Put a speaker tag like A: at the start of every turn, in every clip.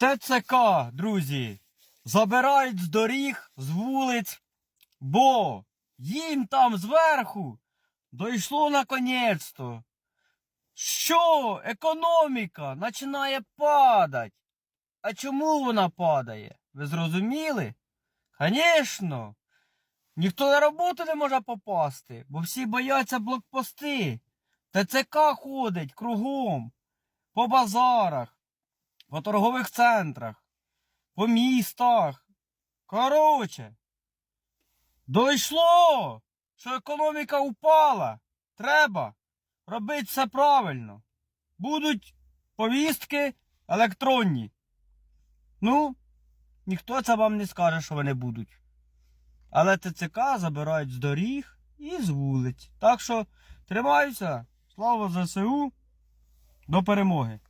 A: ТЦК, друзі, забирають з доріг, з вулиць, бо їм там зверху дійшло наконець-то, що економіка починає падати. А чому вона падає? Ви зрозуміли? Звісно. Ніхто на роботу не може попасти, бо всі бояться блокпости. ТЦК ходить кругом, по базарах, по торгових центрах, по містах. Короче, дійшло, що економіка упала. Треба робити все правильно. Будуть повістки електронні. Ну, ніхто це вам не скаже, що вони будуть. Але ТЦК забирають з доріг і з вулиць. Так що тримаюся. Слава ЗСУ. До перемоги.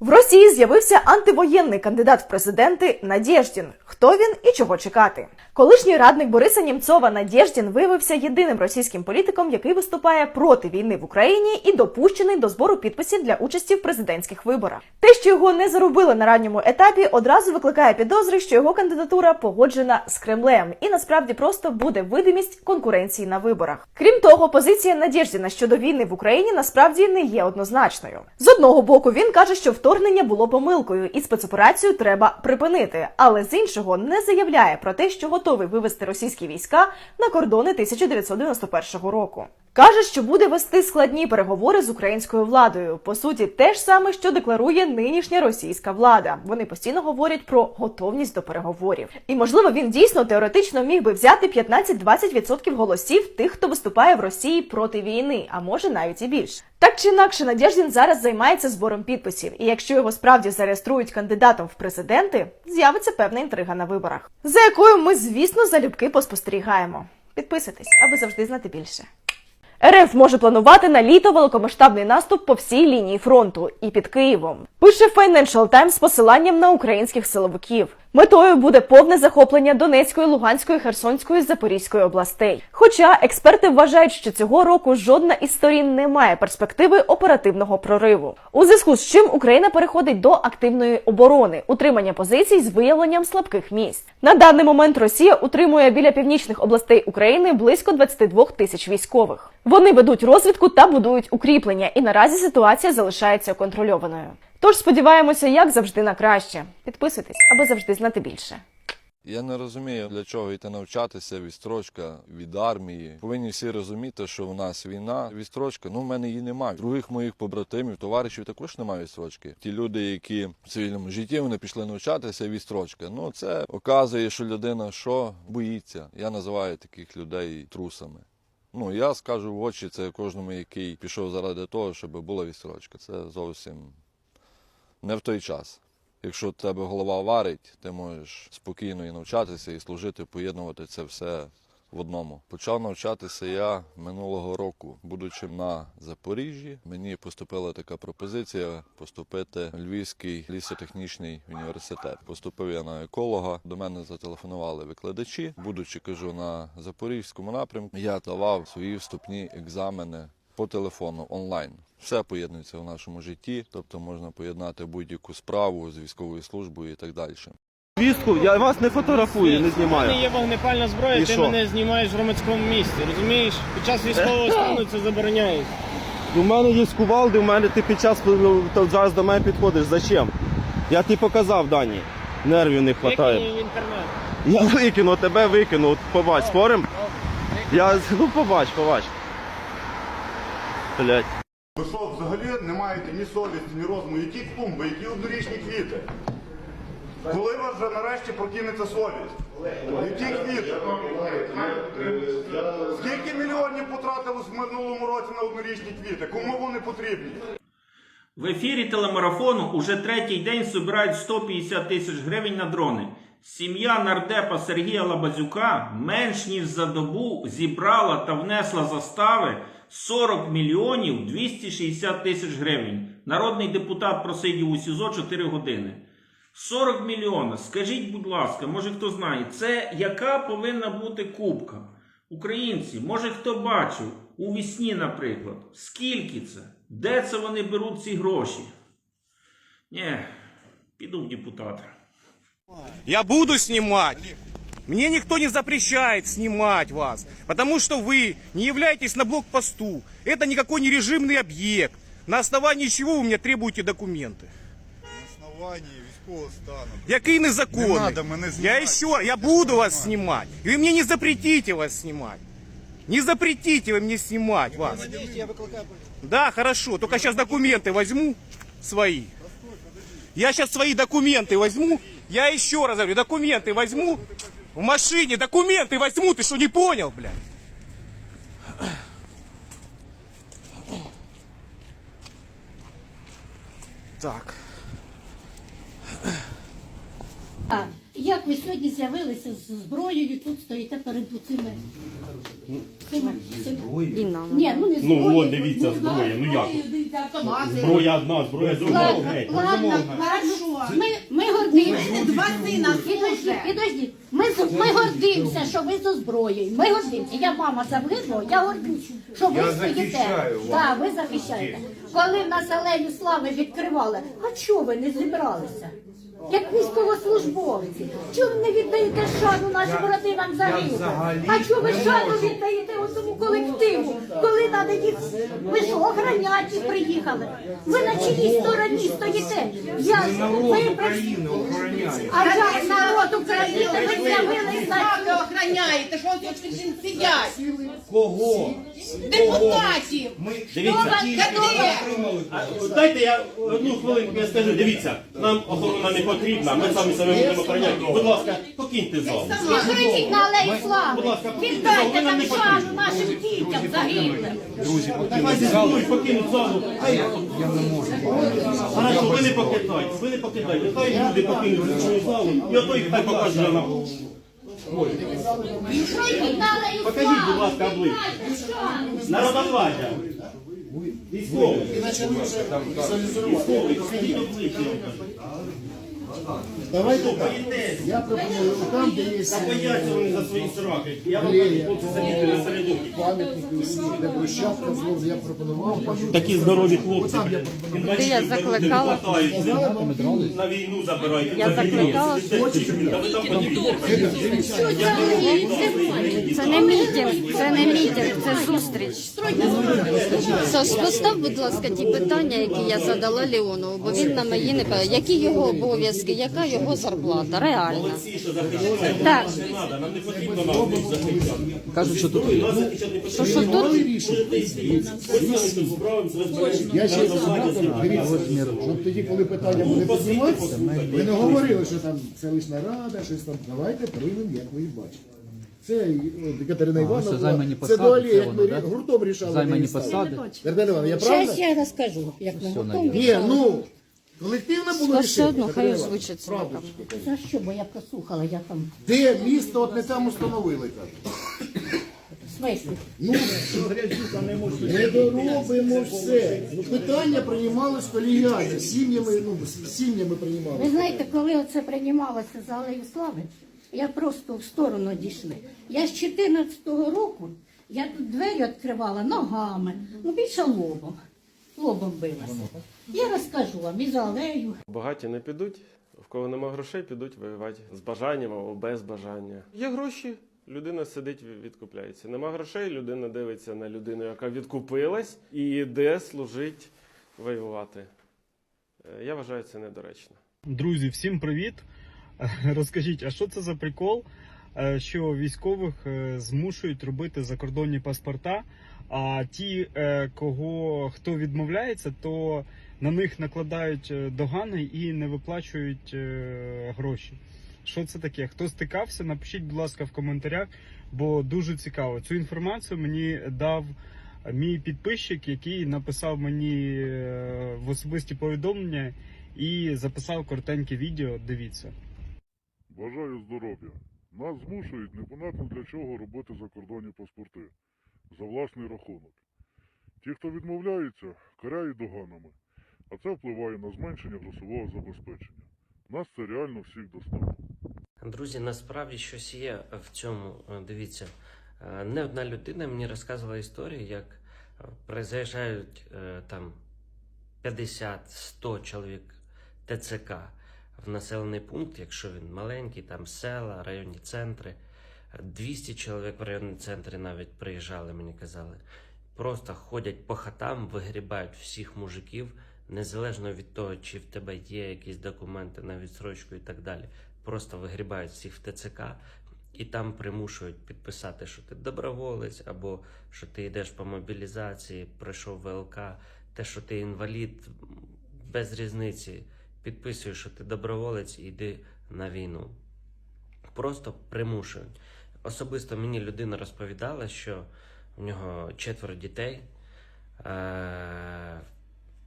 B: В Росії з'явився антивоєнний кандидат в президенти Надєждін. Хто він і чого чекати? Колишній радник Бориса Німцова Надєждін виявився єдиним російським політиком, який виступає проти війни в Україні і допущений до збору підписів для участі в президентських виборах. Те, що його не заробили на ранньому етапі, одразу викликає підозри, що його кандидатура погоджена з Кремлем і насправді просто буде видимість конкуренції на виборах. Крім того, позиція Надєждіна щодо війни в Україні насправді не є однозначною. З одного боку, він каже, що вторгнення було помилкою, і спецоперацію треба припинити. Але з іншого не заявляє про те, що готовий вивести російські війська на кордони 1991 року. Каже, що буде вести складні переговори з українською владою. По суті, те ж саме, що декларує нинішня російська влада. Вони постійно говорять про готовність до переговорів. І можливо, він дійсно теоретично міг би взяти 15-20% голосів тих, хто виступає в Росії проти війни, а може навіть і більше. Так чи інакше, Надєждін зараз займається збором підписів, і якщо його справді зареєструють кандидатом в президенти, з'явиться певна інтрига на виборах, за якою ми, звісно, залюбки поспостерігаємо. Підписуйтесь, аби завжди знати більше. РФ може планувати на літо великомасштабний наступ по всій лінії фронту і під Києвом. Пише Financial Times з посиланням на українських силовиків. Метою буде повне захоплення Донецької, Луганської, Херсонської, Запорізької областей. Хоча експерти вважають, що цього року жодна із сторін не має перспективи оперативного прориву. У зв'язку з чим Україна переходить до активної оборони, утримання позицій з виявленням слабких місць. На даний момент Росія утримує біля північних областей України близько 22 тисяч військових. Вони ведуть розвідку та будують укріплення, і наразі ситуація залишається контрольованою. Тож сподіваємося, як завжди на краще. Підписуйтесь, аби завжди знати більше.
C: Я не розумію, для чого йти навчатися, відстрочка від армії. Повинні всі розуміти, що в нас війна, відстрочка. Ну, в мене її немає. Других моїх побратимів, товаришів також немає відстрочки. Ті люди, які в цивільному житті вони пішли навчатися, відстрочка. Ну це показує, що людина що боїться. Я називаю таких людей трусами. Ну я скажу в очі це кожному, який пішов заради того, щоб була відстрочка. Це зовсім не в той час. Якщо тебе голова варить, ти можеш спокійно і навчатися, і служити, поєднувати це все в одному. Почав навчатися я минулого року, будучи на Запоріжжі. Мені поступила така пропозиція поступити в Львівський лісотехнічний університет. Поступив я на еколога. До мене зателефонували викладачі. Будучи кажу на запорізькому напрямку, я давав свої вступні екзамени по телефону онлайн. Все поєднується в нашому житті, тобто можна поєднати будь-яку справу з військовою службою і так далі.
D: Вістку, я вас не фотографую, не знімаю.
E: У мене є вогнепальна зброя,
D: І
E: ти
D: що?
E: мене знімаєш в громадському місці. Розумієш? Під час військового стану це забороняється.
D: У мене є кувалди, у мене ти під час ну, то зараз до мене підходиш. Зачем? Я тобі показав дані. Нервів не вистачає.
E: її в інтернет.
D: Я викину, тебе викину. От Побач, спорим? Я ну побач, побач. Блять.
F: Ви що, взагалі не маєте ні совісті, ні розуму? Які клумби, які однорічні квіти? Коли у вас вже нарешті прокинеться совість? Які квіти? Скільки мільйонів потратилось в минулому році на однорічні квіти? Кому вони потрібні?
G: В ефірі телемарафону уже третій день збирають 150 тисяч гривень на дрони. Сім'я нардепа Сергія Лабазюка менш ніж за добу зібрала та внесла застави 40 мільйонів 260 тисяч гривень. Народний депутат просидів у СІЗО 4 години. 40 мільйонів. Скажіть, будь ласка, може хто знає, це яка повинна бути кубка? Українці, може хто бачив у вісні, наприклад, скільки це? Де це вони беруть ці гроші? Ні, піду Ютуб депутат.
E: Я буду снимать. Мне никто не запрещает снимать вас, потому что вы не являетесь на блокпосту. Это никакой не режимный объект. На основании чего вы мне требуете документы?
F: Основанні військового стану.
E: Який незаконний?
F: Не надо мене
E: я
F: знімати.
E: еще, я буду вас снимать. И вы мне не запретите вас снимать. Не запретите вы мне снимать вас. Да, хорошо. Только сейчас документы возьму свои. Я сейчас свои документы возьму. Я еще раз говорю, документы возьму. В машине документы возьму. Ты что, не понял, блядь? Так.
H: А як ви сьогодні з'явилися з зброєю, тут стоїте перед цими? цими, цими? Ні, ну не зброєю.
D: Ну, от дивіться,
H: не
D: зброя, ну як? Зброя одна, зброя друга.
H: Ладно, ладно, ладно. Ми, ми гордимося.
I: Два сина
H: Підожди, підожди. Ми, з- ми гордимося, що ви зі зброєю. Ми гордимося. Я мама Завгидло, я гордимся, що ви стоїте. Так, ви захищаєте. Коли в нас алею слави відкривали, а чого ви не зібралися? Як військовослужбовці, Чому не віддаєте шану нашим родинам загиблим? А чого ви шану віддаєте цьому колективу, коли треба їх ви ж охраняті приїхали? Ви на чиїй стороні стоїте? Я ви А я народ України ви з'явилися?
I: Ви охороняєте? Що тут сидять?
D: Кого?
I: Депутатів!
D: Дивіться, дайте я одну хвилинку я скажу. Дивіться, нам охорона не потрібна, ми самі себе будемо охороняти. Будь ласка, покиньте зал.
H: Відкритіть на алеї слави. Віддайте
D: нам
H: шану нашим дітям загиблим.
D: Давай зі мною покинуть залу. Я не можу. Хорошо, ви не покидайте, ви не покидайте. Хай люди покинуть залу, і ото їх хай покаже нам. Покажіть, будь ласка, обличчя. Народовладдя. Військовий. Військовий, покажіть обличчя.
J: Давайте так. Я пропоную там, де є
D: Та бояться вони за свої сраки. Я вам кажу, хлопці сидіти на середині.
J: пам'ятники де брусчатка знову, я пропонував.
D: Такі здорові хлопці.
J: Я
D: Я закликала. На війну забирають. Я закликала.
K: Це не мітинг, це не мітинг, це зустріч. Саш, постав, будь ласка, ті питання, які я задала Леонову, бо він на мої не пам'ятає. Які його обов'язки, яка його зарплата, реальна. Так,
D: Не треба, нам не потрібно на облич захищати.
J: Кажуть, що тут
K: що, що тут
J: Я ще дивіться, щоб тоді, коли питання буде підніматися, ви не говорили, що там селищна рада, щось там. Давайте приймемо, як ви їх бачите. Це Катерина Івановна, була, це дуалі, як ми гуртом рішали. Займані посади. Катерина Івановна, я правильно?
H: Зараз я розкажу, як ми готові.
J: Ні, ну, колективно було
K: все
J: рішення.
K: одно, хай
J: Катерина Правда.
H: За що, бо я прослухала, я там
J: Де місто от не там установили, кажуть.
H: в смислі.
J: Ну, не доробимо все. Ну, питання приймалось колегіально, сім'ями, ну, з сім'ями
H: Ви знаєте, коли оце приймалося за алею слави, я просто в сторону дійшли. Я з 14-го року я тут двері відкривала ногами, ну більше лобом. Лобом билася. Я розкажу вам і за алею.
E: Багаті не підуть, в кого нема грошей, підуть воювати з бажанням або без бажання. Є гроші, людина сидить, відкупляється. Нема грошей, людина дивиться на людину, яка відкупилась і йде служить воювати. Е, Я вважаю це недоречно.
L: Друзі, всім привіт! Розкажіть, а що це за прикол, е, що військових е, змушують робити закордонні паспорта, а ті, е, кого хто відмовляється, то на них накладають е, догани і не виплачують е, гроші. Що це таке? Хто стикався? Напишіть, будь ласка, в коментарях, бо дуже цікаво. Цю інформацію мені дав мій підписчик, який написав мені в особисті повідомлення і записав коротеньке відео. Дивіться.
F: Бажаю здоров'я. Нас змушують непонятно для чого робити закордонні паспорти за власний рахунок. Ті, хто відмовляються, каряють доганами, а це впливає на зменшення грошового забезпечення. Нас це реально всіх достало.
M: Друзі, насправді щось є в цьому. Е, Дивіться, е, не одна людина мені розказувала історію, як е, приїжджають там 50-100 чоловік ТЦК в населений пункт, якщо він маленький, там села, районні центри. 200 чоловік в районні центрі навіть приїжджали, мені казали. Просто ходять по хатам, вигрібають всіх мужиків, незалежно від того, чи в тебе є якісь документи на відсрочку і так далі. Просто вигрібають всіх в ТЦК і там примушують підписати, що ти доброволець, або що ти йдеш по мобілізації, пройшов ВЛК, те, що ти інвалід, без різниці. Підписуєш, що ти доброволець і йди на війну. Просто примушують. Особисто мені людина розповідала, що в нього четверо дітей. Е,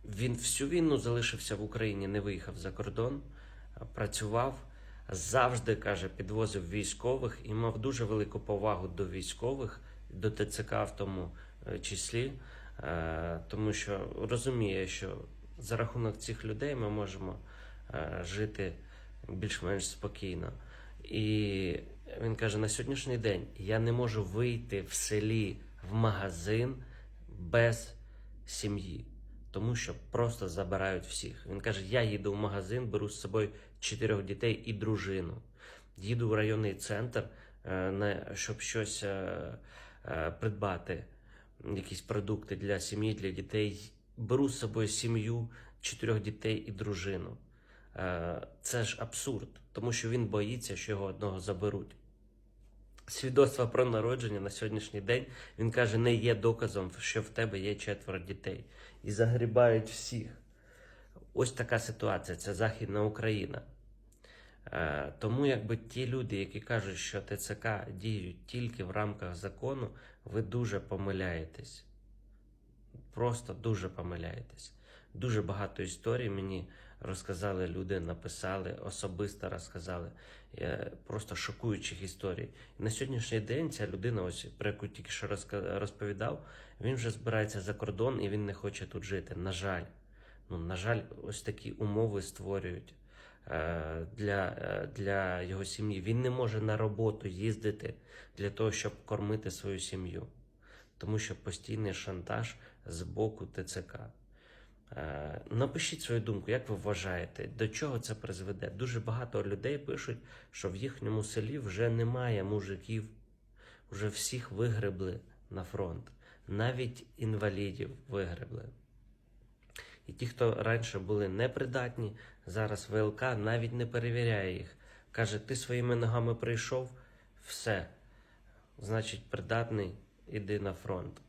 M: Він всю війну залишився в Україні, не виїхав за кордон, е, працював, завжди каже, підвозив військових і мав дуже велику повагу до військових, до ТЦК в тому е, числі, тому що розуміє, що за рахунок цих людей ми можемо жити більш-менш спокійно. І він каже: на сьогоднішній день я не можу вийти в селі в магазин без сім'ї, тому що просто забирають всіх. Він каже: я їду в магазин, беру з собою чотирьох дітей і дружину. Їду в районний центр, е, щоб щось е, е, придбати, якісь продукти для сім'ї, для дітей. Беру з собою сім'ю, чотирьох дітей і дружину. Це ж абсурд, тому що він боїться, що його одного заберуть. Свідоцтво про народження на сьогоднішній день він каже, не є доказом, що в тебе є четверо дітей. І загрібають всіх. Ось така ситуація. Це Західна Україна. Е, Тому якби ті люди, які кажуть, що ТЦК діють тільки в рамках закону, ви дуже помиляєтесь. Просто дуже помиляєтесь. Дуже багато історій мені розказали люди, написали, особисто розказали. е, Просто шокуючих історій. На сьогоднішній день ця людина, ось про яку тільки що розповідав, він вже збирається за кордон і він не хоче тут жити. На жаль. Ну, на жаль, ось такі умови створюють е, для, е, для його сім'ї. Він не може на роботу їздити для того, щоб кормити свою сім'ю, тому що постійний шантаж з боку ТЦК. Е, Напишіть свою думку, як ви вважаєте, до чого це призведе? Дуже багато людей пишуть, що в їхньому селі вже немає мужиків, вже всіх вигребли на фронт, навіть інвалідів вигребли. І ті, хто раніше були непридатні, зараз ВЛК навіть не перевіряє їх. Каже, ти своїми ногами прийшов, все. Значить, придатний, іди на фронт.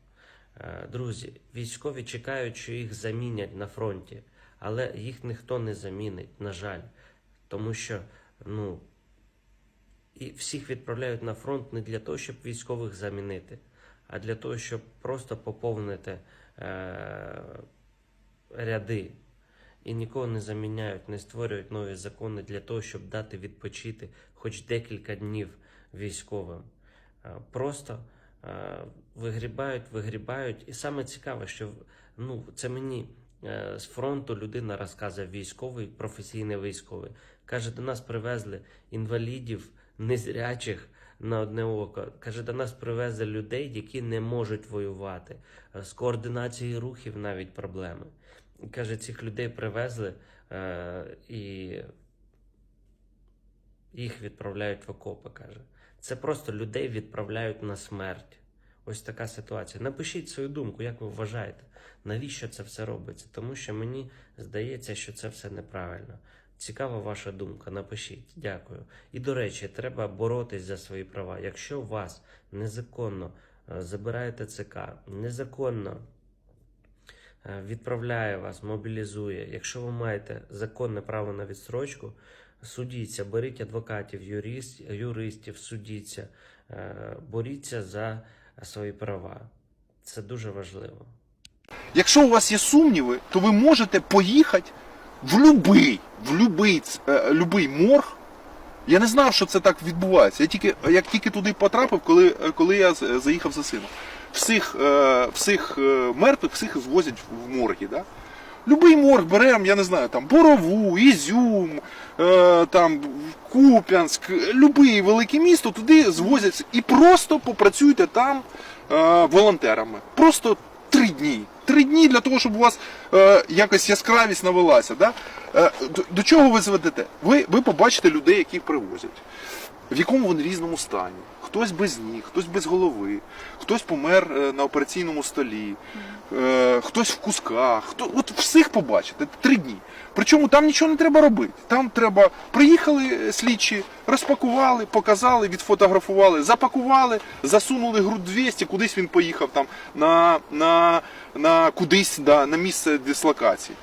M: Е, Друзі, військові чекають, що їх замінять на фронті, але їх ніхто не замінить, на жаль. Тому що, ну, і всіх відправляють на фронт не для того, щоб військових замінити, а для того, щоб просто поповнити е, ряди. І нікого не заміняють, не створюють нові закони для того, щоб дати відпочити хоч декілька днів військовим. Е, Просто вигрібають, вигрібають. І саме цікаве, що ну, це мені е, з фронту людина розказує військовий, професійний військовий. Каже, до нас привезли інвалідів, незрячих на одне око. Каже, до нас привезли людей, які не можуть воювати. Е, З координацією рухів навіть проблеми. Каже, цих людей привезли е, і їх відправляють в окопи. Каже, це просто людей відправляють на смерть. Ось така ситуація. Напишіть свою думку, як ви вважаєте, навіщо це все робиться? Тому що мені здається, що це все неправильно. Цікава ваша думка, напишіть. Дякую. І до речі, треба боротись за свої права. Якщо вас незаконно е, забирає ТЦК, незаконно е, відправляє вас, мобілізує. Якщо ви маєте законне право на відстрочку, судіться, беріть адвокатів, юрист, юристів, судіться, е, боріться за свої права. Це дуже важливо.
N: Якщо у вас є сумніви, то ви можете поїхати в любий, в любий, е, любий морг. Я не знав, що це так відбувається. Я тільки, як тільки туди потрапив, коли, коли я заїхав за сином. Всіх, е, всіх мертвих, всіх звозять в морги. Да? Любий морг беремо, я не знаю, там Борову, Ізюм, е, там Куп'янськ, любий велике місто, туди звозяться і просто попрацюйте там е, волонтерами. Просто три дні. Три дні для того, щоб у вас е, якось яскравість навелася. Да? Е, До, до чого ви зведете? Ви, ви побачите людей, яких привозять, в якому вони різному стані. Хтось без ніг, хтось без голови, хтось помер е, на операційному столі, е, хтось в кусках. Хто, от всіх побачите три дні. Причому там нічого не треба робити. Там треба приїхали слідчі, розпакували, показали, відфотографували, запакували, засунули груд 200, кудись він поїхав там на, на, на кудись да, на місце дислокації.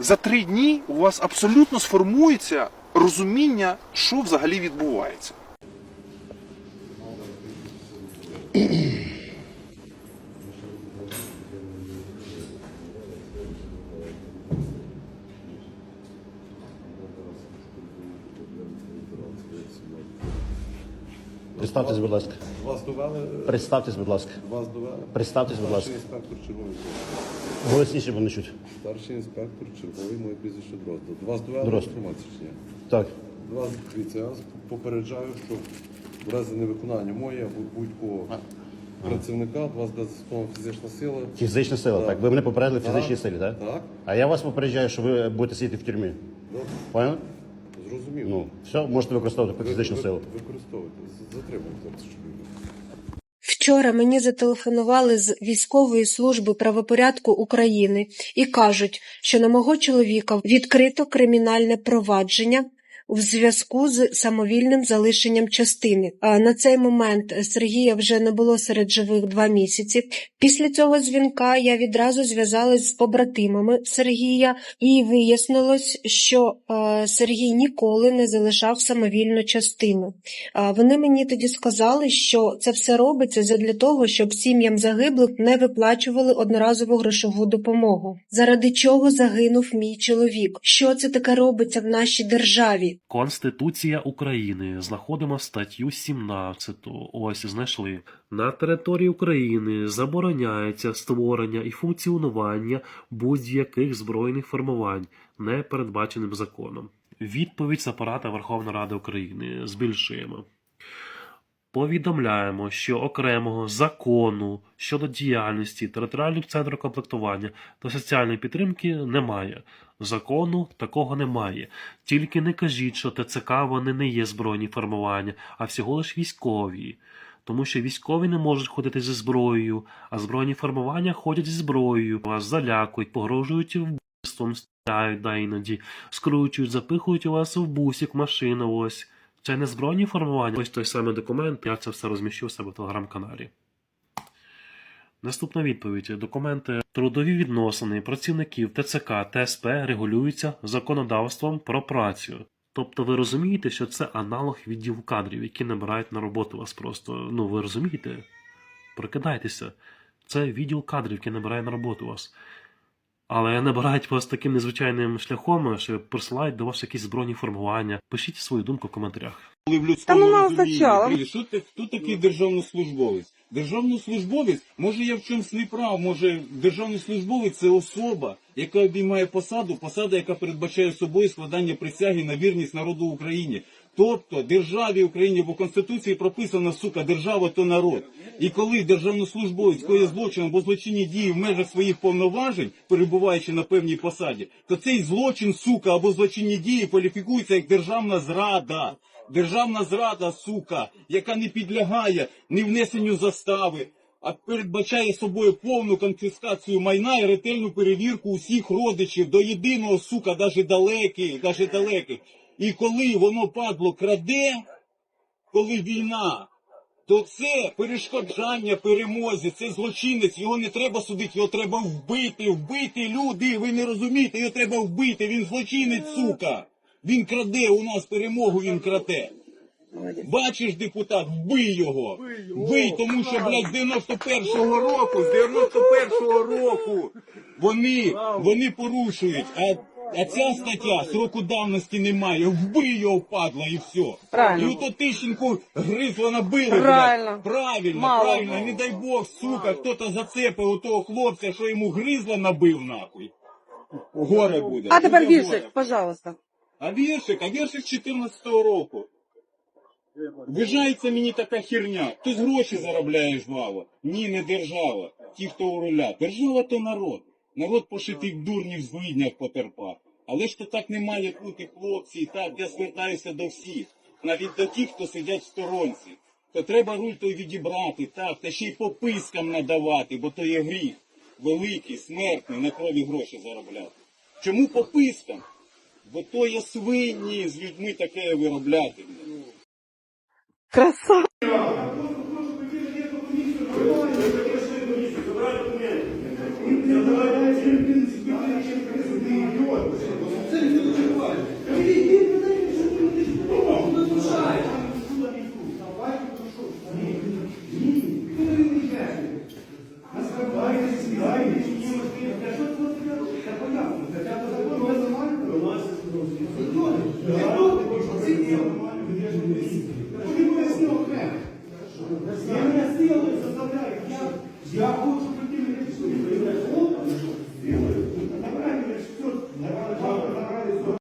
N: За три дні у вас абсолютно сформується розуміння, що взагалі відбувається.
O: Представтесь, будь ласка.
P: Вас довели?
O: Представтесь, будь ласка.
P: Вас довели?
O: Представтесь, будь ласка.
P: Старший інспектор черговий.
O: Голосніше, бо не чуть.
P: Старший інспектор черговий, моє прізвище Дроздов. До вас довели
O: Дрозд.
P: інформацію чи ні?
O: Так.
P: Вас, дивіться, я вас попереджаю, що в разі невиконання моєї або будь-кого працівника, до вас буде застосована фізична сила.
O: Фізична сила, так. Ви мене попередили в
P: Так.
O: фізичній силі, так?
P: Так.
O: А я вас попереджаю, що ви будете сидіти в тюрмі.
P: Добре.
O: Поняли?
P: Зрозумів.
O: Ну, все, можете використовувати
P: Ви-
O: фізичну
P: ви-
O: силу.
P: Використовуйте. З- Затримуйте зараз, щоб
Q: Вчора мені зателефонували з військової служби правопорядку України і кажуть, що на мого чоловіка відкрито кримінальне провадження в зв'язку з самовільним залишенням частини. А На цей момент Сергія вже не було серед живих два місяці. Після цього дзвінка я відразу зв'язалась з побратимами Сергія, і вияснилось, що е, Сергій ніколи не залишав самовільну частину. Вони мені тоді сказали, що це все робиться задля того, щоб сім'ям загиблих не виплачували одноразову грошову допомогу. Заради чого загинув мій чоловік? Що це таке робиться в нашій державі?
R: Конституція України. Знаходимо статтю 17. Ось знайшли. На території України забороняється створення і функціонування будь-яких збройних формувань, не передбаченим законом. Відповідь з апарата Верховної Ради України. Збільшуємо. Повідомляємо, що окремого закону щодо діяльності територіальних центрів комплектування та соціальної підтримки немає. Закону такого немає. Тільки не кажіть, що ТЦК вони не є збройні формування, а всього лиш військові. Тому що військові не можуть ходити зі зброєю, а збройні формування ходять зі зброєю, вас залякують, погрожують вбивством, стріляють да іноді, скручують, запихують у вас в бусик машину ось. Це не збройні формування, ось той самий документ, я це все розміщу у себе в телеграм-каналі. Наступна відповідь. Документи трудові відносини працівників ТЦК та СП регулюються законодавством про працю. Тобто ви розумієте, що це аналог відділу кадрів, які набирають на роботу вас просто. Ну ви розумієте? Прокидайтеся. Це відділ кадрів, який набирає на роботу вас. Але набирають вас таким незвичайним шляхом, що присилають до вас якісь збройні формування. Пишіть свою думку в коментарях.
E: Коли в людському розумінні, Привіт, що, ти, хто такий державнослужбовець? Державнослужбовець, може я в чомусь не прав, може державний службовець це особа, яка обіймає посаду, посада, яка передбачає собою складання присяги на вірність народу Україні. Тобто державі Україні в Конституції прописано, сука, держава то народ. І коли державнослужбовець коє злочин або злочинні дії в межах своїх повноважень, перебуваючи на певній посаді, то цей злочин, сука, або злочинні дії кваліфікується як державна зрада. Державна зрада, сука, яка не підлягає ні внесенню застави, а передбачає собою повну конфіскацію майна і ретельну перевірку усіх родичів до єдиного, сука, навіть далеких, навіть далеких. І коли воно падло краде, коли війна, то це перешкоджання перемозі, це злочинець, його не треба судити, його треба вбити, вбити люди, ви не розумієте, його треба вбити, він злочинець, сука. Він краде у нас перемогу, він краде. Бачиш, депутат, вбий його. Вбий, тому що, блядь, з 91-го року, з 91-го року вони, вони порушують. А, а ця стаття сроку давності немає. Вбий його, падла, і все.
I: Правильно.
E: І ото Тищенку гризла набили.
I: Правильно.
E: Блядь. Правильно,
I: Мало
E: правильно. Не дай Бог, сука, хто-то зацепив у того хлопця, що йому гризла набив, нахуй. Горе буде.
I: А тепер
E: Буде
I: віршик, пожалуйста.
E: А віршик, а віршик 14-го року. Вважається мені така херня. Ти з гроші заробляєш жваво. Ні, не держава. Ті, хто у руля. Держава то народ. Народ пошитих дурнів з виднях потерпав. Але ж то так не має бути, хлопці, і так я звертаюся до всіх, навіть до тих, хто сидять в сторонці. То треба руль той відібрати, так, та ще й попискам надавати, бо то є гріх великий, смертний, на крові гроші заробляти. Чому попискам? Бо то є свині з людьми таке виробляти.
B: Краса.